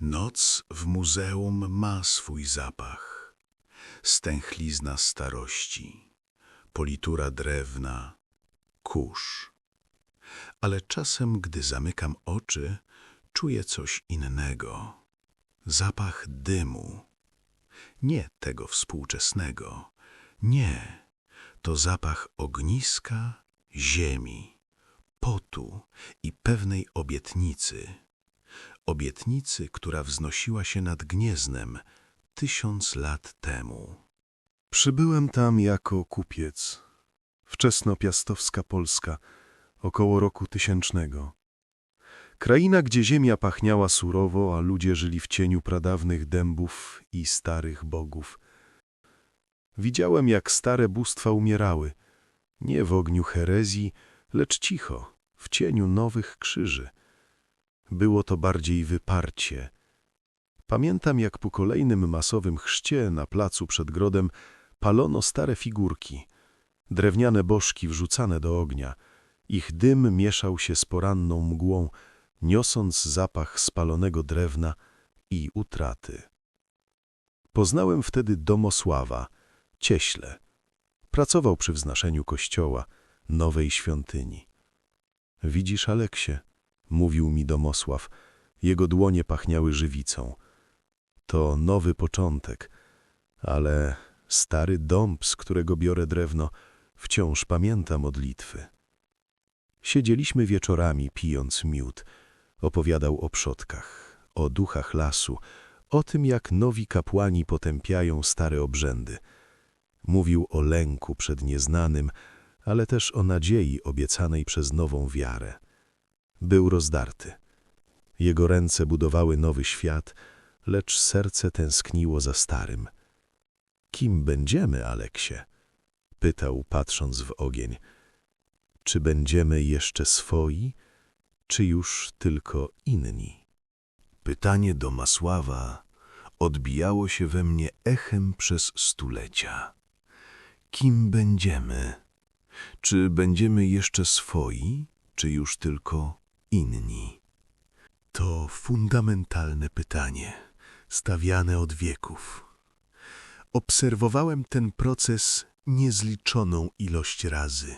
Noc w muzeum ma swój zapach. Stęchlizna starości, politura drewna, kurz. Ale czasem, gdy zamykam oczy, czuję coś innego. Zapach dymu. Nie tego współczesnego. Nie. To zapach ogniska, ziemi, potu i pewnej obietnicy. Obietnicy, która wznosiła się nad Gnieznem tysiąc lat temu. Przybyłem tam jako kupiec. Wczesnopiastowska Polska, około roku tysięcznego. Kraina, gdzie ziemia pachniała surowo, a ludzie żyli w cieniu pradawnych dębów i starych bogów. Widziałem, jak stare bóstwa umierały, nie w ogniu herezji, lecz cicho, w cieniu nowych krzyży. Było to bardziej wyparcie. Pamiętam, jak po kolejnym masowym chrzcie na placu przed grodem palono stare figurki, drewniane bożki wrzucane do ognia. Ich dym mieszał się z poranną mgłą, niosąc zapach spalonego drewna i utraty. Poznałem wtedy Domosława, cieśle. Pracował przy wznoszeniu kościoła, nowej świątyni. Widzisz, Aleksie, mówił mi Domosław, jego dłonie pachniały żywicą. To nowy początek, ale stary dąb, z którego biorę drewno, wciąż pamięta modlitwy. Siedzieliśmy wieczorami, pijąc miód. Opowiadał o przodkach, o duchach lasu, o tym, jak nowi kapłani potępiają stare obrzędy. Mówił o lęku przed nieznanym, ale też o nadziei obiecanej przez nową wiarę. Był rozdarty. Jego ręce budowały nowy świat, lecz serce tęskniło za starym. Kim będziemy, Aleksie? Pytał, patrząc w ogień. Czy będziemy jeszcze swoi, czy już tylko inni? Pytanie Domasława odbijało się we mnie echem przez stulecia. Kim będziemy? Czy będziemy jeszcze swoi, czy już tylko inni? To fundamentalne pytanie, stawiane od wieków. Obserwowałem ten proces niezliczoną ilość razy.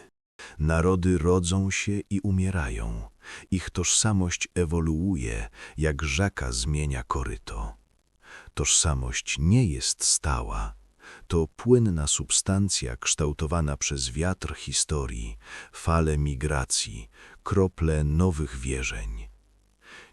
Narody rodzą się i umierają. Ich tożsamość ewoluuje, jak rzeka zmienia koryto. Tożsamość nie jest stała. To płynna substancja kształtowana przez wiatr historii, fale migracji, krople nowych wierzeń.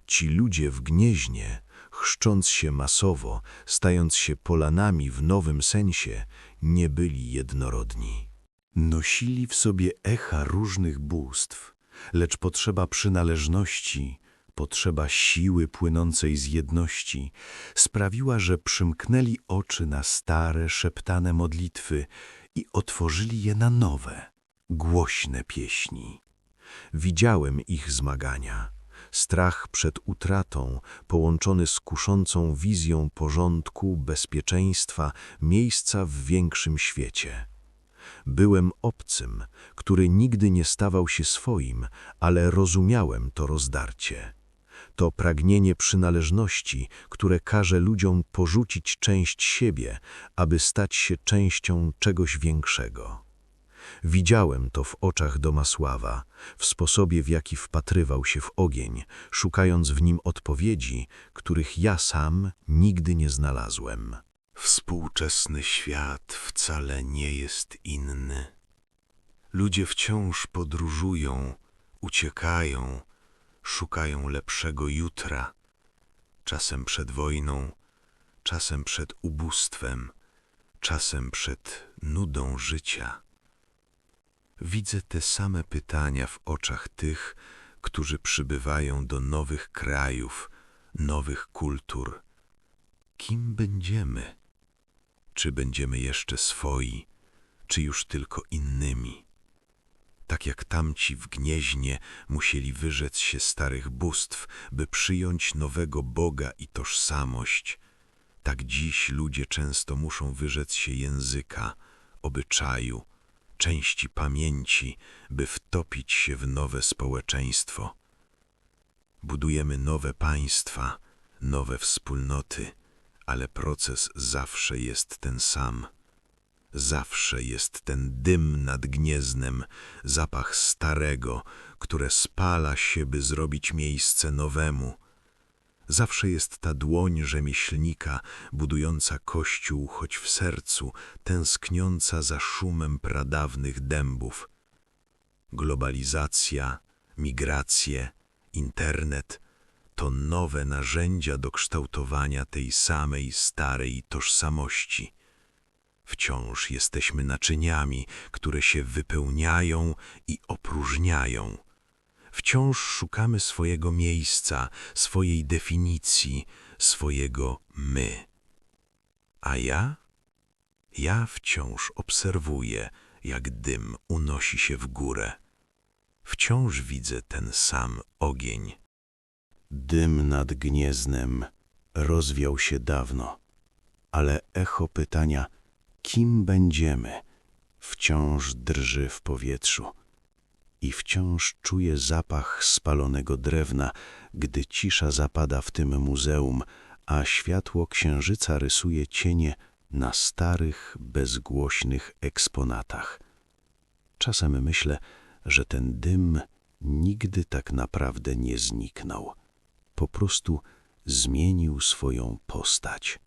Ci ludzie w gnieźnie, chrzcząc się masowo, stając się polanami w nowym sensie, nie byli jednorodni. Nosili w sobie echa różnych bóstw, lecz potrzeba przynależności, potrzeba siły płynącej z jedności sprawiła, że przymknęli oczy na stare, szeptane modlitwy i otworzyli je na nowe, głośne pieśni. Widziałem ich zmagania. Strach przed utratą, połączony z kuszącą wizją porządku, bezpieczeństwa, miejsca w większym świecie. Byłem obcym, który nigdy nie stawał się swoim, ale rozumiałem to rozdarcie. To pragnienie przynależności, które każe ludziom porzucić część siebie, aby stać się częścią czegoś większego. Widziałem to w oczach Domasława, w sposobie, w jaki wpatrywał się w ogień, szukając w nim odpowiedzi, których ja sam nigdy nie znalazłem. Współczesny świat wcale nie jest inny. Ludzie wciąż podróżują, uciekają, szukają lepszego jutra, czasem przed wojną, czasem przed ubóstwem, czasem przed nudą życia. Widzę te same pytania w oczach tych, którzy przybywają do nowych krajów, nowych kultur. Kim będziemy? Czy będziemy jeszcze swoi, czy już tylko innymi? Tak jak tamci w Gnieźnie musieli wyrzec się starych bóstw, by przyjąć nowego Boga i tożsamość, tak dziś ludzie często muszą wyrzec się języka, obyczaju, części pamięci, by wtopić się w nowe społeczeństwo. Budujemy nowe państwa, nowe wspólnoty, ale proces zawsze jest ten sam. Zawsze jest ten dym nad gnieznem, zapach starego, które spala się, by zrobić miejsce nowemu. Zawsze jest ta dłoń rzemieślnika, budująca kościół, choć w sercu, tęskniąca za szumem pradawnych dębów. Globalizacja, migracje, internet to nowe narzędzia do kształtowania tej samej starej tożsamości. Wciąż jesteśmy naczyniami, które się wypełniają i opróżniają. Wciąż szukamy swojego miejsca, swojej definicji, swojego my. A ja? Ja wciąż obserwuję, jak dym unosi się w górę. Wciąż widzę ten sam ogień. Dym nad gnieznem rozwiał się dawno, ale echo pytania, kim będziemy, wciąż drży w powietrzu. I wciąż czuję zapach spalonego drewna, gdy cisza zapada w tym muzeum, a światło księżyca rysuje cienie na starych, bezgłośnych eksponatach. Czasem myślę, że ten dym nigdy tak naprawdę nie zniknął. Po prostu zmienił swoją postać.